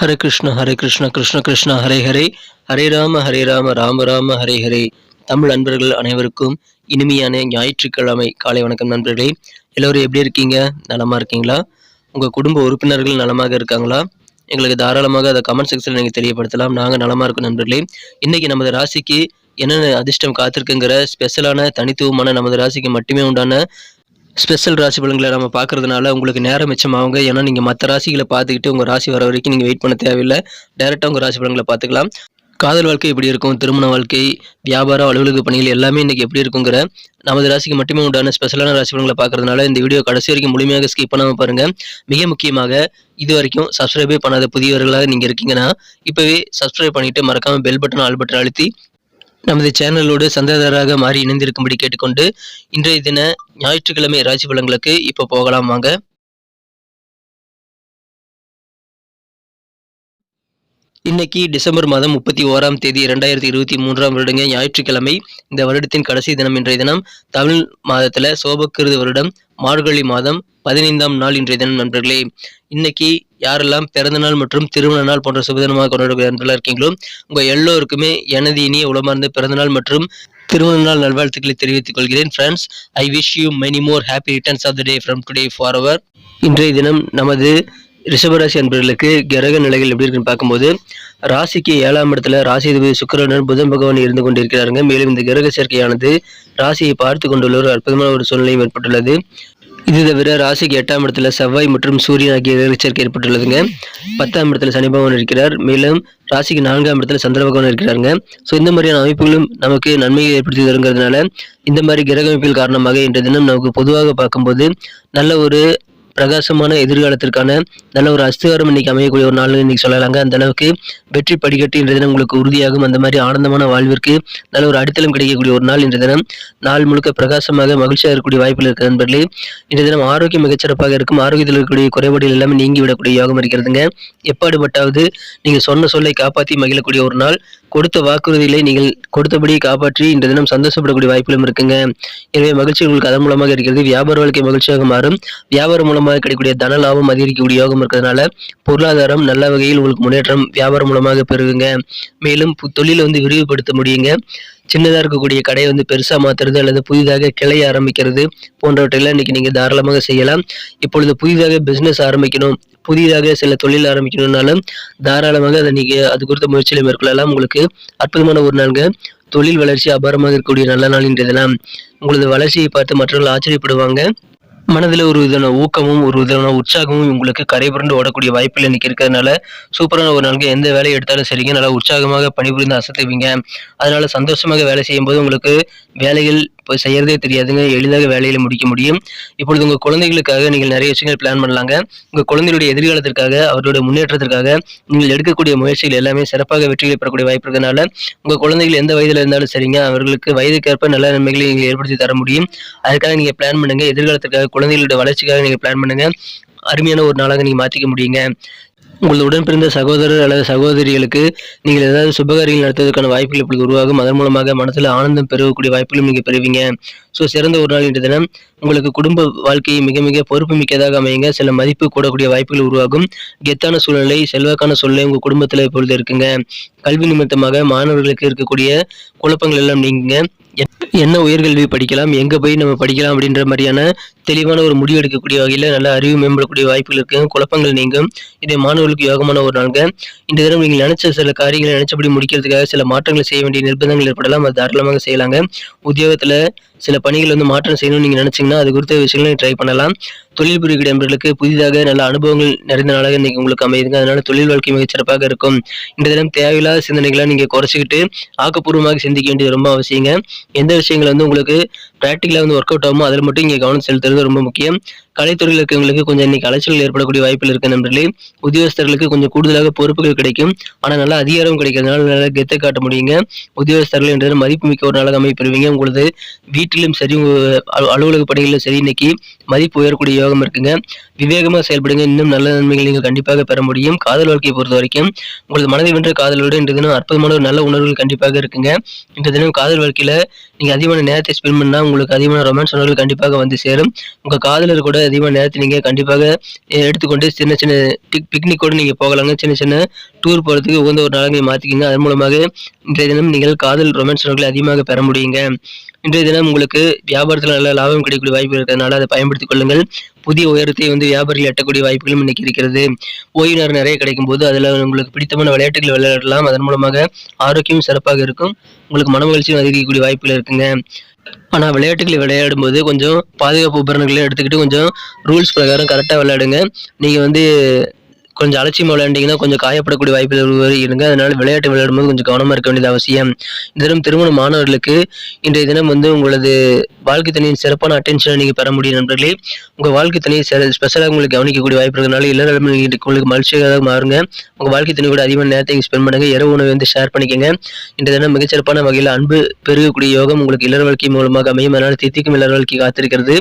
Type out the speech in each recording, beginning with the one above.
ஹரே கிருஷ்ண ஹரே கிருஷ்ண கிருஷ்ண கிருஷ்ண ஹரே ஹரே. ஹரே ராம ஹரே ராம ராம ராம ஹரே ஹரே. தமிழ் நண்பர்கள் அனைவருக்கும் இனிமையான ஞாயிற்றுக்கிழமை. காலை வணக்கம் நண்பர்களே. எல்லோரும் எப்படி இருக்கீங்க? நலமாக இருக்கீங்களா? உங்கள் குடும்ப உறுப்பினர்கள் நலமாக இருக்காங்களா? எங்களுக்கு தாராளமாக அதை கமெண்ட் செக்ஷனில் நீங்கள் தெரியப்படுத்தலாம். நாங்கள் நலமாக இருக்கோம் நண்பர்களே. இன்றைக்கி நமது ராசிக்கு என்னென்ன அதிர்ஷ்டம் காத்திருக்குங்கிற ஸ்பெஷலான தனித்துவமான நமது ராசிக்கு மட்டுமே உண்டான ஸ்பெஷல் ராசி பலன்களை நம்ம பார்க்கறதுனால உங்களுக்கு நேரம் மிச்சமாகுங்க. ஏன்னா நீங்கள் மற்ற ராசிகளை பார்த்துக்கிட்டு உங்கள் ராசி வர வரைக்கும் நீங்கள் வெயிட் பண்ண தேவையில்லை. டேரெக்டாக உங்கள் ராசி பலன்களை பார்த்துக்கலாம். காதல் வாழ்க்கை எப்படி இருக்கும்? திருமண வாழ்க்கை வியாபாரம் அலுவலக பணிகள் எல்லாமே இன்றைக்கி எப்படி இருக்குங்கிற நமது ராசிக்கு மட்டுமே உண்டான ஸ்பெஷலான ராசி பலன்களை பார்க்கறதுனால இந்த வீடியோ கடைசி வரைக்கும் முழுமையாக ஸ்கிப் பண்ணாமல் பாருங்கள் மிக முக்கியமாக இது வரைக்கும் சப்ஸ்கிரைபே பண்ணாத புதியவர்களாக நீங்கள் இருக்கீங்கன்னா இப்போவே சப்ஸ்கிரைப் பண்ணிவிட்டு மறக்காமல் பெல் பட்டன் ஆல் பட்டன் அழுத்தி நமது சேனலோடு சந்தாதாரராக மாறி இணைந்திருக்கும்படி கேட்டுக்கொண்டு இன்றைய தின ஞாயிற்றுக்கிழமை ராசி பலன்களுக்கு இப்போ போகலாம் வாங்க. இன்னைக்கு டிசம்பர் மாதம் முப்பத்தி ஓராம் தேதி இரண்டாயிரத்தி இருபத்தி மூன்றாம் வருடங்க ஞாயிற்றுக்கிழமை. இந்த வருடத்தின் கடைசி தினம் இன்றைய தினம் தமிழ் மாதத்துல சோபக்கிருது வருடம் மார்கழி மாதம் பதினைந்தாம் நாள் இன்றைய தினம் நண்பர்களே. இன்னைக்கு யாரெல்லாம் பிறந்த நாள் மற்றும் திருமண நாள் போன்ற சுபதினமாக கொண்டாடக்கூடிய நண்பர்களாக இருக்கீங்களோ உங்கள் எல்லோருக்குமே எனது இனிய உளமார்ந்த பிறந்தநாள் மற்றும் திருமண நாள் நல்வாழ்த்துக்களை தெரிவித்துக் கொள்கிறேன். Friends I wish you many more happy returns of the day from today for our இன்றைய தினம் நமது ரிஷபராசி அன்பர்களுக்கு கிரக நிலைகள் எப்படி இருக்குன்னு பார்க்கும்போது ராசிக்கு ஏழாம் இடத்துல ராசிதிபதி சுக்கிரனுடன் புதன் பகவான் இருந்து கொண்டிருக்கிறாருங்க. மேலும் இந்த கிரக சேர்க்கையானது ராசியை பார்த்து கொண்டுள்ள ஒரு அற்புதமான ஒரு சூழ்நிலையும் ஏற்பட்டுள்ளது. இது தவிர ராசிக்கு எட்டாம் இடத்துல செவ்வாய் மற்றும் சூரியன் ஆகிய கிரக ஏற்பட்டுள்ளதுங்க. பத்தாம் இடத்துல சனி பகவான் இருக்கிறார். மேலும் ராசிக்கு நான்காம் இடத்துல சந்திர பகவான் இருக்கிறாருங்க. ஸோ இந்த மாதிரியான அமைப்புகளும் நமக்கு நன்மையை ஏற்படுத்தி தருங்கிறதுனால இந்த மாதிரி கிரக அமைப்புகள் காரணமாக இன்றைய தினம் நமக்கு பொதுவாக பார்க்கும்போது நல்ல ஒரு பிரகாசமான எதிர்காலத்திற்கான நல்ல ஒரு அஸ்திகாரம் இன்னைக்கு அமையக்கூடிய ஒரு நாள் இன்னைக்கு சொல்லலாங்க. அந்த அளவுக்கு வெற்றி படிக்கட்டு இன்றைய தினம் உங்களுக்கு உறுதியாகும். அந்த மாதிரி ஆனந்தமான வாழ்விற்கு நல்ல ஒரு அடித்தளம் கிடைக்கக்கூடிய ஒரு நாள் இன்றைய தினம். நாள் முழுக்க பிரகாசமாக மகிழ்ச்சியாக இருக்கக்கூடிய வாய்ப்புகள் இருக்கிற நண்பர்களே இன்றைய தினம் ஆரோக்கியம் மிகச்சிறப்பாக இருக்கும். ஆரோக்கியத்தில் இருக்கக்கூடிய குறைபாடுகள் எல்லாமே நீங்கி விடக்கூடிய யோகம் இருக்கிறதுங்க. எப்பாடுபட்டாவது நீங்கள் சொன்ன சொல்லை காப்பாற்றி மகிழக்கூடிய ஒரு நாள். கொடுத்த வாக்குறுதிகளை நீங்கள் கொடுத்தபடி காப்பாற்றி இன்று தினம் சந்தோஷப்படக்கூடிய வாய்ப்புகளும் இருக்குங்க. எனவே மகிழ்ச்சி உங்களுக்கு அதன் மூலமாக இருக்கிறது. வியாபார வாழ்க்கை மகிழ்ச்சியாக மாறும். வியாபாரம் மூலமாக கிடைக்கக்கூடிய தன லாபம் அதிகரிக்கக்கூடிய யோகம் இருக்கிறதுனால பொருளாதாரம் நல்ல வகையில் உங்களுக்கு முன்னேற்றம் வியாபாரம் மூலமாக பெருகுங்க. மேலும் தொழிலை வந்து விரிவுபடுத்த முடியுங்க. சின்னதாக இருக்கக்கூடிய கடையை வந்து பெருசாக மாற்றுறது அல்லது புதிதாக கிளை ஆரம்பிக்கிறது போன்றவற்றையெல்லாம் இன்னைக்கு நீங்கள் தாராளமாக செய்யலாம். இப்பொழுது புதிதாக பிஸ்னஸ் ஆரம்பிக்கணும் புதிதாக சில தொழில் ஆரம்பிக்கணும்னாலும் தாராளமாக அதை நீங்கள் அது குறித்த முயற்சியில் மேற்கொள்ளலாம். உங்களுக்கு அற்புதமான ஒரு நாளுங்க. தொழில் வளர்ச்சி அபாரமாக இருக்கக்கூடிய நல்ல நாள் இன்றைய உங்களது வளர்ச்சியை பார்த்து மற்றவர்கள் ஆச்சரியப்படுவாங்க. மனதில் ஒரு விதமான ஊக்கமும் ஒரு விதமான உற்சாகமும் உங்களுக்கு கரைபுரண்டு ஓடக்கூடிய வாய்ப்பில் இன்னைக்கு இருக்கிறதுனால சூப்பரான ஒரு நாளுக்கு எந்த வேலையை எடுத்தாலும் சரிங்க. நல்லா உற்சாகமாக பணிபுரிந்து அசத்துவீங்க. அதனால சந்தோஷமாக வேலை செய்யும்போது உங்களுக்கு வேலைகள் இப்போ செய்யறதே தெரியாதுங்க. எளிதாக வேலையில் முடிக்க முடியும். இப்பொழுது உங்கள் குழந்தைகளுக்காக நீங்கள் நிறைய விஷயங்கள் பிளான் பண்ணலாங்க. உங்கள் குழந்தைகளுடைய எதிர்காலத்திற்காக அவருடைய முன்னேற்றத்திற்காக நீங்கள் எடுக்கக்கூடிய முயற்சிகள் எல்லாமே சிறப்பாக வெற்றிகளை பெறக்கூடிய வாய்ப்பு இருக்கிறதுனால உங்கள் குழந்தைகள் எந்த வயதில் இருந்தாலும் சரிங்க. அவர்களுக்கு வயதுக்கேற்ப நல்ல நன்மைகளை நீங்கள் ஏற்படுத்தி தர முடியும். அதுக்காக நீங்கள் பிளான் பண்ணுங்கள் எதிர்காலத்திற்காக குழந்தைகளுடைய வளர்ச்சிக்காக நீங்கள் பிளான் பண்ணுங்கள் அருமையான ஒரு நாளாக நீங்கள் மாற்றிக்க முடியுங்க. உங்களது உடன் பிறந்த சகோதரர் அல்லது சகோதரிகளுக்கு நீங்கள் ஏதாவது சுபகாரியங்கள் நடத்துவதற்கான வாய்ப்புகள் இப்பொழுது உருவாகும். அதன் மூலமாக மனசில் ஆனந்தம் பெறக்கூடிய வாய்ப்புகளும் நீங்கள் பெறுவீங்க. ஸோ சிறந்த ஒரு நாள் இன்று தினம். உங்களுக்கு குடும்ப வாழ்க்கையை மிக மிக பொறுப்பு மிக்கதாக அமையுங்க. சில மதிப்பு கூடக்கூடிய வாய்ப்புகள் உருவாகும். கெத்தான சூழ்நிலை செல்வாக்கான சூழ்நிலை உங்கள் குடும்பத்தில் இப்பொழுது இருக்குங்க. கல்வி நிமித்தமாக மாணவர்களுக்கு இருக்கக்கூடிய குழப்பங்கள் எல்லாம் நீங்க என்ன உயர்கல்வி படிக்கலாம் எங்கே போய் நம்ம படிக்கலாம் அப்படின்ற மாதிரியான தெளிவான ஒரு முடிவு எடுக்கக்கூடிய வகையில் நல்ல அறிவு மேம்படக்கூடிய வாய்ப்புகள் இருக்குது குழப்பங்கள் நீங்கும். இதை மாணவர்களுக்கு யோகமான ஒரு நாள்ங்க. இந்த தினம் நீங்கள் நினைச்ச சில காரியங்களை நினைச்சபடி முடிக்கிறதுக்காக சில மாற்றங்களை செய்ய வேண்டிய நிர்பந்தங்கள் ஏற்படலாம். அது தாராளமாக செய்யலாங்க. உத்தியோகத்தில் சில பணிகள் வந்து மாற்றம் செய்யணும்னு நீங்கள் நினச்சிங்கன்னா அது குறித்த விஷயங்களை ட்ரை பண்ணலாம். தொழில் புரியக்கூடிய நண்பர்களுக்கு புதிதாக நல்ல அனுபவங்கள் நிறைந்த நாளாக இன்னைக்கு உங்களுக்கு அமையுதுங்க. அதனால தொழில் வாழ்க்கை மிகச்சிறப்பாக இருக்கும். இந்த தினம் தேவையில்லாத சிந்தனைகளை நீங்கள் குறைச்சிக்கிட்டு ஆக்கப்பூர்வமாக சிந்திக்க வேண்டியது ரொம்ப அவசியங்க. எந்த விஷயங்கள் வந்து உங்களுக்கு ப்ராக்டிக்கலாக வந்து ஒர்க் அவுட் ஆகுமோ அதில் மட்டும் இங்கே கவனம் செலுத்துறது ரொம்ப முக்கியம். கலைத்துறையில் இருக்கவங்களுக்கு கொஞ்சம் இன்னைக்கு அலைச்சல் ஏற்படக்கூடிய வாய்ப்பில் இருக்க நண்பர்களே. உத்தியோகஸ்தர்களுக்கு கொஞ்சம் கூடுதலாக பொறுப்புகள் கிடைக்கும். ஆனால் நல்லா அதிகாரம் கிடைக்கிறதுனால நல்லா கெத்தை காட்ட முடியுங்க. உத்தியோகஸ்தர்கள் என்றது மதிப்பு மிக்க ஒரு நாளாக அமைப்பெறுவீங்க உங்களது வீட்டிலும் சரி அலுவலக பணிகளிலும் சரி இன்னைக்கு மதிப்பு உயரக்கூடிய யோகம் இருக்குங்க. விவேகமாக செயல்படுங்க. இன்னும் நல்ல நன்மைகள் நீங்கள் கண்டிப்பாக பெற முடியும். காதல் வாழ்க்கையை பொறுத்த வரைக்கும் உங்களது மனதை வென்ற காதலோடு இன்று தினம் அற்புதமான ஒரு நல்ல உணர்வுகள் கண்டிப்பாக இருக்குங்க. இன்று தினம் காதல் வாழ்க்கையில் நீங்கள் அதிகமான நேரத்தை ஸ்பெண்ட் பண்ணால் உங்களுக்கு அதிகமான ரொமான்ஸ் உணர்வுகள் கண்டிப்பாக வந்து சேரும். உங்கள் காதலர் கூட அதிகமாக நேரத்தை நீங்கள் கண்டிப்பாக எடுத்துக்கொண்டு சின்ன சின்ன பிக் பிக்னிக்கோடு நீங்கள் போகலாங்க. சின்ன சின்ன டூர் போகிறதுக்கு உகந்த ஒரு நாளாக நீங்கள் மாற்றிக்கிங்க அதன் மூலமாக இன்றைய தினம் நீங்கள் காதல் ரொமான்ஸ் அதிகமாக பெற முடியுங்க. இன்றைய தினம் உங்களுக்கு வியாபாரத்தில் நல்ல லாபம் கிடைக்கக்கூடிய வாய்ப்பு இருக்கிறதுனால அதை பயன்படுத்திக் கொள்ளுங்கள். புதிய உயரத்தை வந்து வியாபாரிகள் எட்டக்கூடிய வாய்ப்புகளும் இன்னைக்கு இருக்கிறது. ஓய்வு நேரம் நிறைய கிடைக்கும் போது அதில் உங்களுக்கு பிடித்தமான விளையாட்டுகள் விளையாடலாம். அதன் மூலமாக ஆரோக்கியம் சிறப்பாக இருக்கும். உங்களுக்கு மன மகிழ்ச்சியும் அதிகரிக்கக்கூடிய வாய்ப்புகள் இருக்குங்க. ஆனால் விளையாட்டுகளை விளையாடும் போது கொஞ்சம் பாதுகாப்பு உபகரணங்களை எடுத்துக்கிட்டு கொஞ்சம் ரூல்ஸ் பிரகாரம் கரெக்டாக விளையாடுங்க. நீங்கள் வந்து கொஞ்சம் அலட்சியம் விளையாண்டிங்கன்னா கொஞ்சம் காயப்படக்கூடிய வாய்ப்புகள் உருவாகி இருங்க. அதனால் விளையாட்டு விளையாடும்போது கொஞ்சம் கவனமாக இருக்க வேண்டியது அவசியம். இந்த தினம் திருமண மாணவர்களுக்கு இன்றைய தினம் வந்து உங்களது வாழ்க்கை தனியின் சிறப்பான அட்டென்ஷனை நீங்கள் பெற முடியும் நண்பர்களே. உங்கள் வாழ்க்கை துணையை ஸ்பெஷலாக உங்களுக்கு கவனிக்கக்கூடிய வாய்ப்பு இருக்கிறதுனால இல்லறம் உங்களுக்கு மகிழ்ச்சியாக மாறுங்க. உங்கள் வாழ்க்கை தனி கூட அதிகமான நேரத்தை ஸ்பெண்ட் பண்ணுங்க. இரவு உணவை வந்து ஷேர் பண்ணிக்கங்க. இன்றைய தினம் மிகச்சிறப்பான வகையில் அன்பு பெருகக்கூடிய யோகம் உங்களுக்கு இளர் வாழ்க்கை மூலமாக அமையும். அதனால் தித்திக்கும் இளர் வாழ்க்கை காத்திருக்கிறது.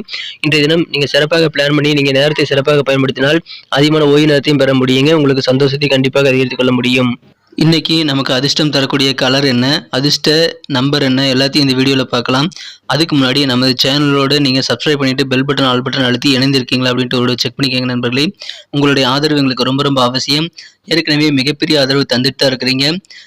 இன்றைய தினம் நீங்கள் சிறப்பாக பிளான் பண்ணி நீங்கள் நேரத்தை சிறப்பாக பயன்படுத்தினால் அதிகமான ஓய்வு நேரத்தையும் பெற முடியுங்க. உங்களுக்கு சந்தோஷத்தை கண்டிப்பாக அதிகரித்துக் கொள்ள முடியும். இன்னைக்கு நமக்கு அதிர்ஷ்டம் தரக்கூடிய கலர் என்ன? அதிர்ஷ்ட நம்பர் என்ன? எல்லாத்தையும் இந்த வீடியோவில் பார்க்கலாம். அதுக்கு முன்னாடி நமது சேனலோடு நீங்கள் சப்ஸ்கிரைப் பண்ணிவிட்டு பெல் பட்டன் ஆல் பட்டன் அழுத்தி இணைந்திருக்கீங்களா அப்படின்ட்டு ஒரு செக் பண்ணிக்கோங்க நண்பர்களே. உங்களுடைய ஆதரவு எங்களுக்கு ரொம்ப ரொம்ப அவசியம். ஏற்கனவே மிகப்பெரிய ஆதரவு தந்துட்டு தான் இருக்கிறீங்க.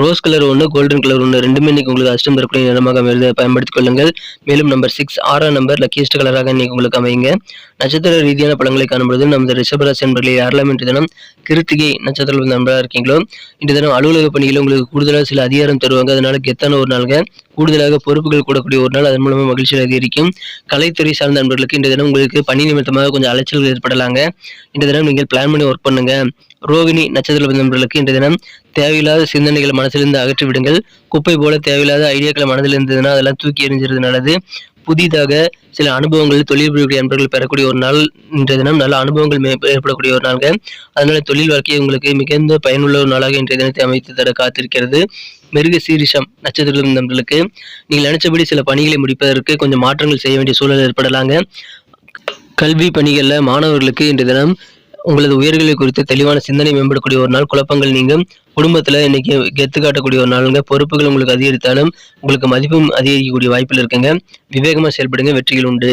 ரோஸ் கலர் ஒன்று கோல்டன் கலர் ஒன்று ரெண்டுமே இன்னைக்கு உங்களுக்கு அஷ்டம் தரக்கூடிய நிறமாக அமைந்து பயன்படுத்திக் கொள்ளுங்கள். மேலும் நம்பர் சிக்ஸ் ஆறாம் நம்பர் லக்கியஸ்ட் கலராக இன்னைக்கு உங்களுக்கு அமையுங்க. நட்சத்திர ரீதியான படங்களை காணும்பொழுது நமது ரிஷபராசி நண்பர்களில் யாரெல்லாம் இன்று தினம் கிருத்திகை நட்சத்திரம் நண்பராக இருக்கீங்களோ இன்று தினம் அலுவலக பணியில் உங்களுக்கு கூடுதலாக சில அதிகாரம் தருவாங்க. அதனால கெத்தான ஒரு நாளுங்க. கூடுதலாக பொறுப்புகள் கூடக்கூடிய ஒரு நாள். அதன் மூலமாக மகிழ்ச்சியில் அதிகரிக்கும். கலைத்துறை சார்ந்த நண்பர்களுக்கு இந்த தினம் உங்களுக்கு பணி நிமித்தமாக கொஞ்சம் அலைச்சல்கள் ஏற்படலாங்க. இந்த தினம் நீங்கள் பிளான் பண்ணி ஒர்க் பண்ணுங்க. ரோகிணி நட்சத்திர நண்பர்களுக்கு இன்றைய தினம் தேவையில்லாத சிந்தனைகளை மனசிலிருந்து அகற்றி விடுங்கள் குப்பை போல தேவையில்லாத ஐடியாக்களை மனதில் இருந்ததுன்னா அதெல்லாம் தூக்கி எறிஞ்சிருது நல்லது. புதிதாக சில அனுபவங்கள் தொழில் புரியக்கூடிய நண்பர்கள் பெறக்கூடிய ஒரு நாள் இன்றைய தினம் நல்ல அனுபவங்கள் ஏற்படக்கூடிய ஒரு நாள்ங்க. அதனால தொழில் வாழ்க்கை உங்களுக்கு மிகுந்த பயனுள்ள ஒரு நாளாக இன்றைய தினத்தை அமைத்து தர காத்திருக்கிறது. மிருக சீரிஷம் நட்சத்திர நண்பர்களுக்கு நீங்கள் நினைச்சபடி சில பணிகளை முடிப்பதற்கு கொஞ்சம் மாற்றங்கள் செய்ய வேண்டிய சூழல் ஏற்படலாங்க. கல்வி பணிகளில் மாணவர்களுக்கு இன்றைய தினம் உங்களது உயர்களை குறித்து தெளிவான சிந்தனை மேம்படக்கூடிய ஒரு நாள். குழப்பங்கள் நீங்கும். குடும்பத்துல இன்னைக்கு கெத்து காட்டக்கூடிய ஒரு நாளுங்க. பொறுப்புகள் உங்களுக்கு அதிகரித்தாலும் உங்களுக்கு மதிப்பும் அதிகரிக்கக்கூடிய வாய்ப்பில் இருக்குங்க. விவேகமா செயல்படுங்க. வெற்றிகள் உண்டு.